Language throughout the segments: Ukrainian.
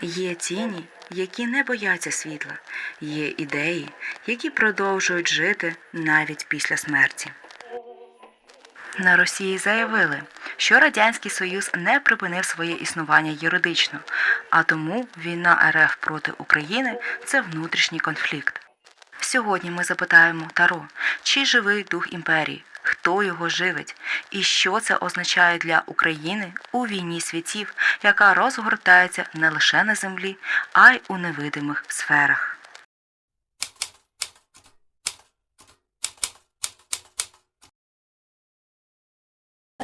Є тіні, які не бояться світла, є ідеї, які продовжують жити навіть після смерті. На Росії заявили, що Радянський Союз не припинив своє існування юридично, а тому війна РФ проти України це внутрішній конфлікт. Сьогодні ми запитаємо Таро, чи живий дух імперії, хто його живить, і що це означає для України у війні світів, яка розгортається не лише на землі, а й у невидимих сферах.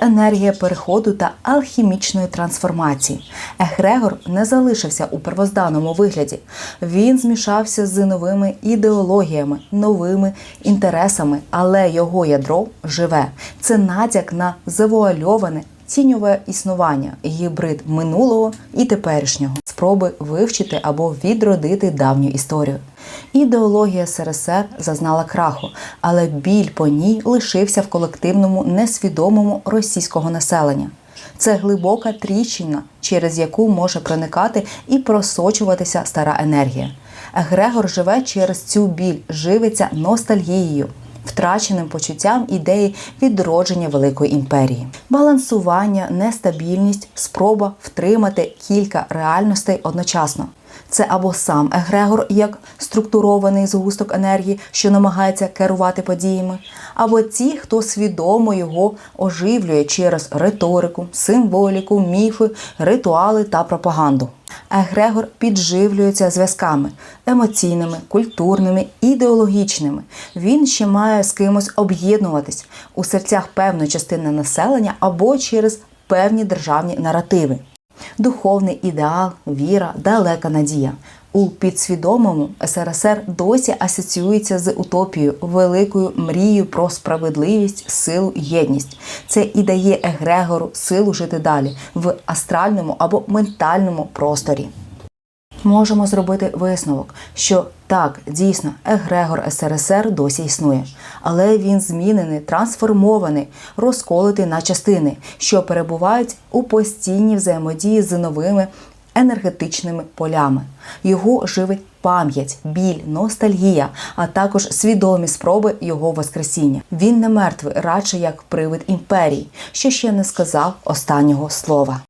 Енергія переходу та алхімічної трансформації. Егрегор не залишився у первозданому вигляді. Він змішався з новими ідеологіями, новими інтересами, але його ядро живе. Це натяк на завуальоване тіньове існування, гібрид минулого і теперішнього, спроби вивчити або відродити давню історію. Ідеологія СРСР зазнала краху, але біль по ній лишився в колективному несвідомому російського населення. Це глибока тріщина, через яку може проникати і просочуватися стара енергія. Егрегор живе через цю біль, живиться ностальгією, втраченим почуттям ідеї відродження великої імперії, балансування, нестабільність, спроба втримати кілька реальностей одночасно. Це або сам егрегор як структурований згусток енергії, що намагається керувати подіями, або ті, хто свідомо його оживлює через риторику, символіку, міфи, ритуали та пропаганду. Егрегор підживлюється зв'язками емоційними, культурними, ідеологічними. Він ще має з кимось об'єднуватись у серцях певної частини населення або через певні державні наративи. Духовний ідеал, віра, далека надія. У підсвідомому СРСР досі асоціюється з утопією, великою мрією про справедливість, силу, єдність. Це і дає егрегору силу жити далі в астральному або ментальному просторі. Можемо зробити висновок, що так, дійсно, егрегор СРСР досі існує, але він змінений, трансформований, розколотий на частини, що перебувають у постійній взаємодії з новими енергетичними полями. Його живить пам'ять, біль, ностальгія, а також свідомі спроби його воскресіння. Він не мертвий, радше як привид імперії, що ще не сказав останнього слова.